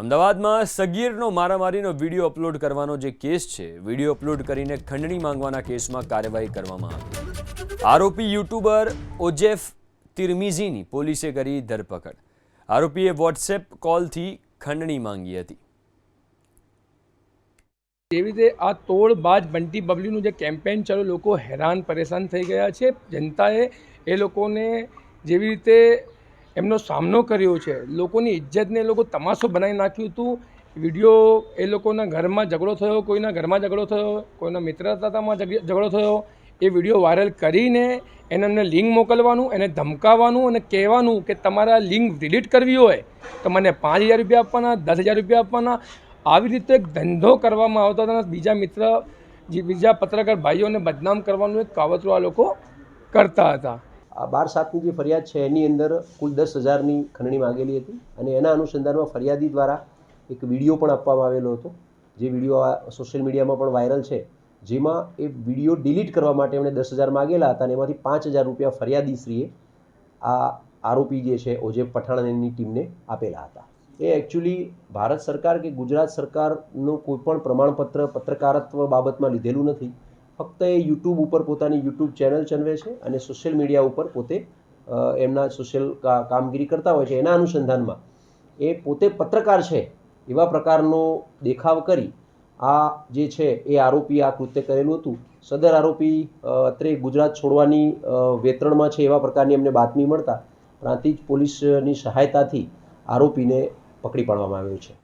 અમદાવાદમાં સગીરનો મારામારીનો video upload કરવાનો જે કેસ છે, વીડિયો અપલોડ કરીને ખંડણી માંગવાના કેસમાં કાર્યવાહી કરવામાં આવી. આરોપી યુટ્યુબર ઓજેફ તિરમિઝીની પોલીસે કરી ધરપકડ. આરોપીએ વોટ્સએપ કોલથી ખંડણી માંગી હતી. જેવી રીતે આ તોડ બાદ બંટી બબલીનું જે કેમ્પેન ચાલુ, લોકો હેરાન પરેશાન થઈ ગયા છે. જનતાએ એ લોકોને જેવી રીતે એમનો સામનો કર્યો છે. લોકોની ઇજ્જતને લોકો તમાશો બનાવી નાખ્યું હતું. વીડિયો એ લોકોના ઘરમાં ઝઘડો થયો, કોઈના ઘરમાં ઝઘડો થયો, કોઈના મિત્રતામાં ઝઘડો થયો. એ વીડિયો વાયરલ કરીને એને એમને લિંક મોકલવાનું, એને ધમકાવવાનું અને કહેવાનું કે તમારા લિંક ડિલીટ કરવી હોય તો મને પાંચ હજાર રૂપિયા આપવાના, દસ હજાર રૂપિયા આપવાના. આવી રીતે એક ધંધો કરવામાં આવતો હતો બીજા મિત્ર, જે બીજા પત્રકાર ભાઈઓને બદનામ કરવાનું એક કાવતરું આ લોકો કરતા હતા. આ બાર સાતની જે ફરિયાદ છે, એની અંદર કુલ દસ હજારની ખંડણી માંગેલી હતી અને એના અનુસંધાનમાં ફરિયાદી દ્વારા એક વીડિયો પણ આપવામાં આવેલો હતો. જે વીડિયો આ સોશિયલ મીડિયામાં પણ વાયરલ છે. જેમાં એ વીડિયો ડિલીટ કરવા માટે એમણે દસ હજાર માગેલા હતા અને એમાંથી પાંચ હજાર રૂપિયા ફરિયાદીશ્રીએ આ આરોપી જે છે, ઓજેબ પઠાણ એની ટીમને આપેલા હતા. એ એકચ્યુઅલી ભારત સરકાર કે ગુજરાત સરકારનું કોઈ પણ પ્રમાણપત્ર, પત્રકારત્વ બાબતમાં લીધેલું નથી. ફક્ત એ યુટ્યુબ ઉપર પોતાની યુટ્યુબ ચેનલ ચલાવે છે અને સોશિયલ મીડિયા ઉપર પોતે એમના સોશિયલ કામગીરી કરતા હોય છે. એના અનુસંધાનમાં એ પોતે પત્રકાર છે એવા પ્રકારનો દેખાવ કરી આ જે છે એ આરોપી આ કૃત્ય કરેલું હતું. સદર આરોપી અત્રે ગુજરાત છોડવાની વેતરણમાં છે એવા પ્રકારની એમને બાતમી મળતા પ્રાંતિજ પોલીસની સહાયતાથી આરોપીને પકડી પાડવામાં આવ્યો છે.